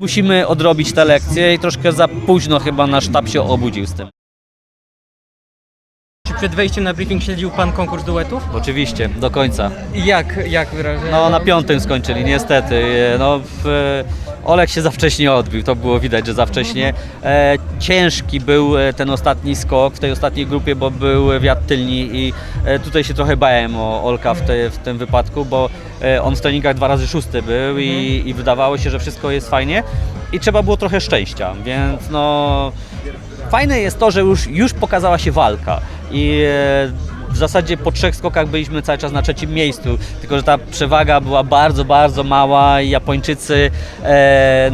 Musimy odrobić te lekcje i troszkę za późno chyba nasz sztab się obudził z tym. Przed wejściem na briefing śledził Pan konkurs duetów? Oczywiście, do końca. I jak, jak wrażenie? No na piątym skończyli, niestety. No, w, Olek się za wcześnie odbił, to było widać, że za wcześnie. E, ciężki był e, ten ostatni skok w tej ostatniej grupie, bo był wiatr tylni i e, tutaj się trochę bałem o Olka w, te, w tym wypadku, bo e, on w treningach dwa razy szósty był i, i wydawało się, że wszystko jest fajnie i trzeba było trochę szczęścia, więc no... Fajne jest to, że już, już pokazała się walka i e, w zasadzie po trzech skokach byliśmy cały czas na trzecim miejscu, tylko że ta przewaga była bardzo, bardzo mała i Japończycy, e, e,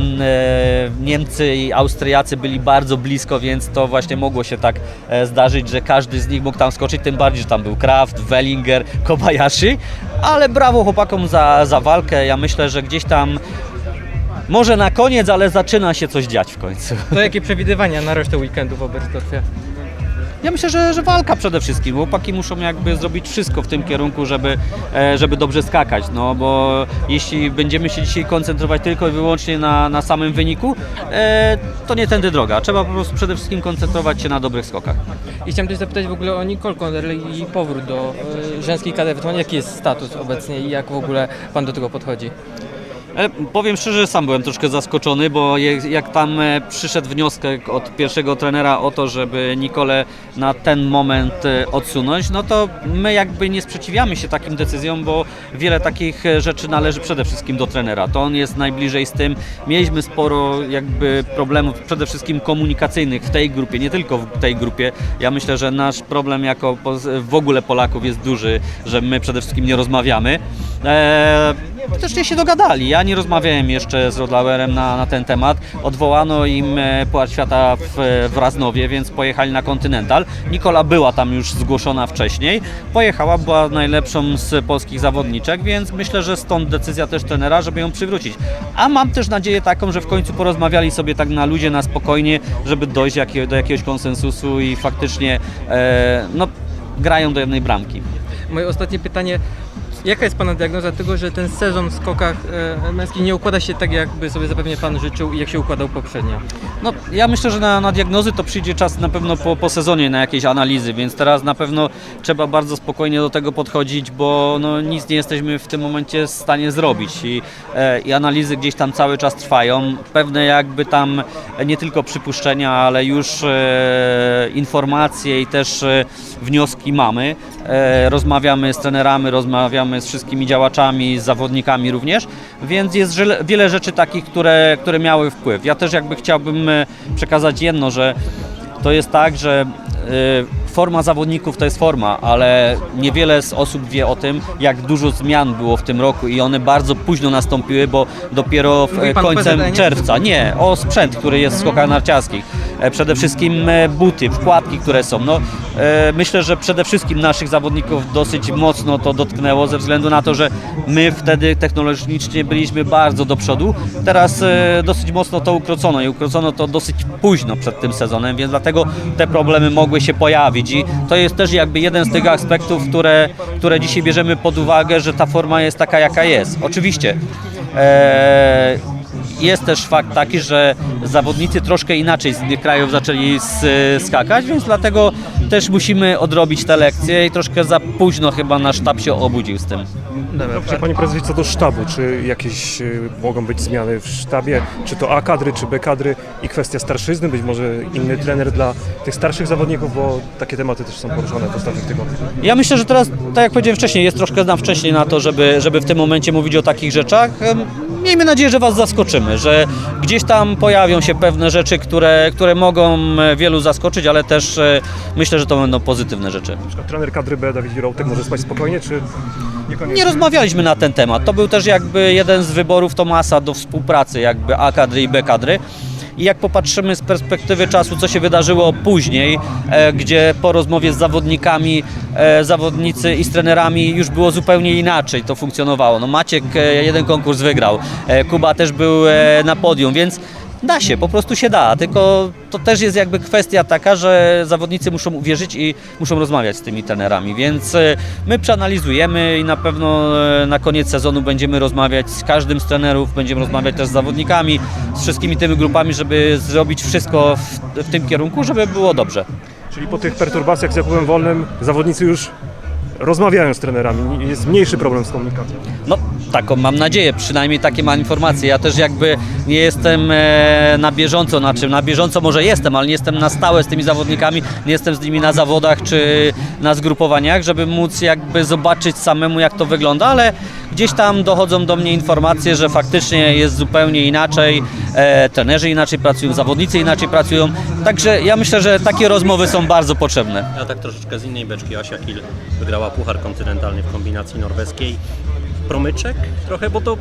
Niemcy i Austriacy byli bardzo blisko, więc to właśnie mogło się tak e, zdarzyć, że każdy z nich mógł tam skoczyć, tym bardziej, że tam był Kraft, Wellinger, Kobayashi, ale brawo chłopakom za, za walkę, ja myślę, że gdzieś tam może na koniec, ale zaczyna się coś dziać w końcu. To jakie przewidywania na resztę weekendu w Oberstdorfie? Ja myślę, że, że walka przede wszystkim. Chłopaki muszą jakby zrobić wszystko w tym kierunku, żeby, e, żeby dobrze skakać. No bo jeśli będziemy się dzisiaj koncentrować tylko i wyłącznie na, na samym wyniku, e, to nie tędy droga. Trzeba po prostu przede wszystkim koncentrować się na dobrych skokach. I chciałem też zapytać w ogóle o Nicole Konderle i powrót do y, żeńskiej kadry Jaki jest status obecnie i jak w ogóle Pan do tego podchodzi? Powiem szczerze, sam byłem troszkę zaskoczony, bo jak tam e, przyszedł wniosek od pierwszego trenera o to, żeby Nikolę na ten moment e, odsunąć, no to my jakby nie sprzeciwiamy się takim decyzjom, bo wiele takich e, rzeczy należy przede wszystkim do trenera. To on jest najbliżej z tym. Mieliśmy sporo jakby problemów przede wszystkim komunikacyjnych w tej grupie, nie tylko w tej grupie. Ja myślę, że nasz problem jako w ogóle Polaków jest duży, że my przede wszystkim nie rozmawiamy. Eee, też nie się dogadali. Ja nie rozmawiałem jeszcze z Rodlauerem na, na ten temat. Odwołano im e, Puchar Świata w, w Raznowie, więc pojechali na Continental. Nikola była tam już zgłoszona wcześniej. Pojechała, była najlepszą z polskich zawodniczek, więc myślę, że stąd decyzja też trenera, żeby ją przywrócić. A mam też nadzieję taką, że w końcu porozmawiali sobie tak na ludzie, na spokojnie, żeby dojść do jakiegoś konsensusu i faktycznie e, no, grają do jednej bramki. Moje ostatnie pytanie. Jaka jest Pana diagnoza tego, że ten sezon w skokach e, męskich nie układa się tak, jakby sobie zapewne Pan życzył i jak się układał poprzednio? No, ja myślę, że na, na diagnozy to przyjdzie czas na pewno po, po sezonie na jakieś analizy, więc teraz na pewno trzeba bardzo spokojnie do tego podchodzić, bo no, nic nie jesteśmy w tym momencie w stanie zrobić i, e, i analizy gdzieś tam cały czas trwają. Pewne jakby tam e, nie tylko przypuszczenia, ale już e, informacje i też e, wnioski mamy. E, rozmawiamy z trenerami, rozmawiamy z wszystkimi działaczami, z zawodnikami również, więc jest wiele rzeczy takich, które, które miały wpływ. Ja też jakby chciałbym e, przekazać jedno, że to jest tak, że e, forma zawodników to jest forma, ale niewiele z osób wie o tym, jak dużo zmian było w tym roku i one bardzo późno nastąpiły, bo dopiero w, e, końcem czerwca. Nie, o sprzęt, który jest w skokach narciarskich. E, Przede wszystkim e, buty, wkładki, które są. No, e, myślę, że przede wszystkim naszych zawodników dosyć mocno to dotknęło ze względu na to, że my wtedy technologicznie byliśmy bardzo do przodu. Teraz dosyć mocno to ukrocono i ukrocono to dosyć późno przed tym sezonem, więc dlatego te problemy mogły się pojawić i to jest też jakby jeden z tych aspektów, które, które dzisiaj bierzemy pod uwagę, że ta forma jest taka jaka jest. Oczywiście e, jest też fakt taki, że zawodnicy troszkę inaczej z innych krajów zaczęli skakać, więc dlatego też musimy odrobić te lekcje i troszkę za późno chyba nasz sztab się obudził z tym. Dobrze, Panie Prezesie, co do sztabu, czy jakieś y, mogą być zmiany w sztabie, czy to A kadry, czy B kadry i kwestia starszyzny, być może inny trener dla tych starszych zawodników, bo takie tematy też są poruszane w ostatnich tygodniach. Ja myślę, że teraz, tak jak powiedziałem wcześniej, jest troszkę na wcześniej na to, żeby, żeby w tym momencie mówić o takich rzeczach. Miejmy nadzieję, że Was zaskoczymy, że gdzieś tam pojawią się pewne rzeczy, które, które mogą e, wielu zaskoczyć, ale też e, myślę, że to będą pozytywne rzeczy. Na przykład trener kadry B, Dawid Wirołtek, może spać spokojnie, czy niekoniecznie? Nie rozmawialiśmy na ten temat. To był też jakby jeden z wyborów Tomasa do współpracy, jakby A kadry i B kadry. I jak popatrzymy z perspektywy czasu, co się wydarzyło później, e, gdzie po rozmowie z zawodnikami, e, zawodnicy i z trenerami już było zupełnie inaczej to funkcjonowało. No Maciek e, jeden konkurs wygrał, Kuba też był na podium, więc Da się, po prostu się da, tylko to też jest jakby kwestia taka, że zawodnicy muszą uwierzyć i muszą rozmawiać z tymi trenerami, więc e, my przeanalizujemy i na pewno e, na koniec sezonu będziemy rozmawiać z każdym z trenerów, będziemy rozmawiać też z zawodnikami, z wszystkimi tymi grupami, żeby zrobić wszystko w, w tym kierunku, żeby było dobrze. Czyli po tych perturbacjach z Jakubem Wolnym zawodnicy już rozmawiają z trenerami, jest mniejszy problem z komunikacją. No, taką mam nadzieję, przynajmniej takie mam informacje. Ja też jakby nie jestem e, na bieżąco, na czym na bieżąco może jestem, ale nie jestem na stałe z tymi zawodnikami, nie jestem z nimi na zawodach czy na zgrupowaniach, żeby móc jakby zobaczyć samemu jak to wygląda, ale gdzieś tam dochodzą do mnie informacje, że faktycznie jest zupełnie inaczej, e, trenerzy inaczej pracują, zawodnicy inaczej pracują, także ja myślę, że takie rozmowy są bardzo potrzebne. Ja tak troszeczkę z innej beczki. Asia Kiel wygrała Puchar Kontynentalny w kombinacji norweskiej. Promyczek trochę, bo to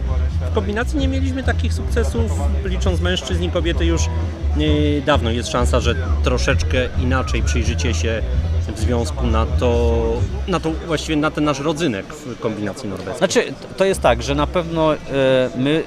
w kombinacji nie mieliśmy takich sukcesów, licząc mężczyzn i kobiety już yy, dawno. Jest szansa, że troszeczkę inaczej przyjrzycie się w związku na to, na to właściwie na ten nasz rodzynek w kombinacji norweskiej. Znaczy, to jest tak, że na pewno e, my,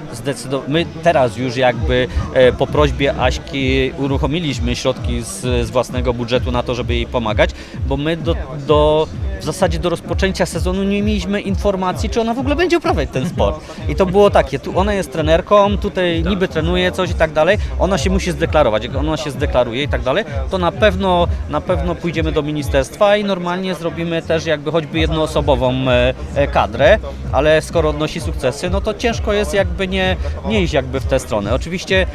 my teraz już jakby e, po prośbie Aśki uruchomiliśmy środki z, z własnego budżetu na to, żeby jej pomagać, bo my do, do, w zasadzie do rozpoczęcia sezonu nie mieliśmy informacji, czy ona w ogóle będzie uprawiać ten sport. I to było takie, tu ona jest trenerką, tutaj niby trenuje coś i tak dalej, ona się musi zdeklarować, jak ona się zdeklaruje i tak dalej, to na pewno, na pewno pójdziemy do ministerstwa i normalnie zrobimy też jakby choćby jednoosobową e, e, kadrę, ale skoro odnosi sukcesy, no to ciężko jest jakby nie, nie iść jakby w tę stronę. Oczywiście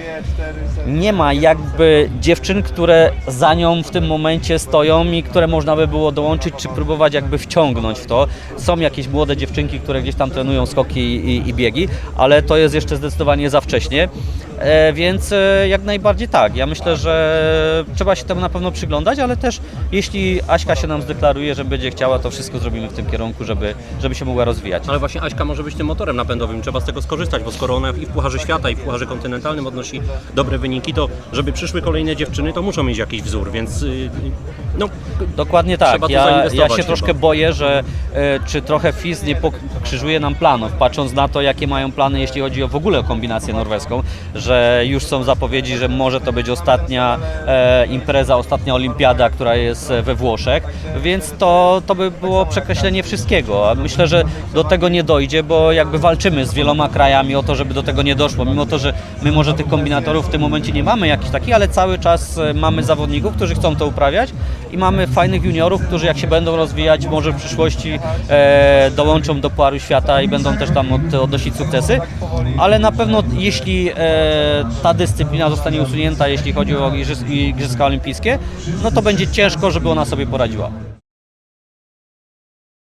nie ma jakby dziewczyn, które za nią w tym momencie stoją i które można by było dołączyć czy próbować jakby wciągnąć w to. Są jakieś młode dziewczynki, które gdzieś tam trenują skoki i, i biegi, ale to jest jeszcze zdecydowanie za wcześnie. E, więc e, jak najbardziej tak. Ja myślę, że trzeba się temu na pewno przyglądać, ale też jeśli Aśka się nam zdeklaruje, że będzie chciała, to wszystko zrobimy w tym kierunku, żeby, żeby się mogła rozwijać. Ale właśnie Aśka może być tym motorem napędowym, trzeba z tego skorzystać, bo skoro ona i w Pucharze Świata, i w Pucharze Kontynentalnym odnosi dobre wyniki, to żeby przyszły kolejne dziewczyny, to muszą mieć jakiś wzór, więc yy, no, Dokładnie tak. Trzeba Ja, ja się chyba. troszkę boję, że e, czy trochę FIS nie pokrzyżuje nam planów, patrząc na to, jakie mają plany, jeśli chodzi o w ogóle o kombinację norweską, że już są zapowiedzi, że może to być ostatnia e, impreza, ostatnia olimpiada, która jest we Włoszech, więc to, to by było przekreślenie wszystkiego. A myślę, że do tego nie dojdzie, bo jakby walczymy z wieloma krajami o to, żeby do tego nie doszło, mimo to, że my może tych kombinatorów w tym momencie nie mamy jakichś takich, ale cały czas e, mamy zawodników, którzy chcą to uprawiać i mamy fajnych juniorów, którzy jak się będą rozwijać, może w przyszłości e, dołączą do Puaru Świata i będą też tam od, odnosić sukcesy, ale na pewno jeśli e, ta dyscyplina zostanie usunięta, jeśli chodzi o Igrzyska Olimpijskie, no to będzie ciężko, żeby ona sobie poradziła.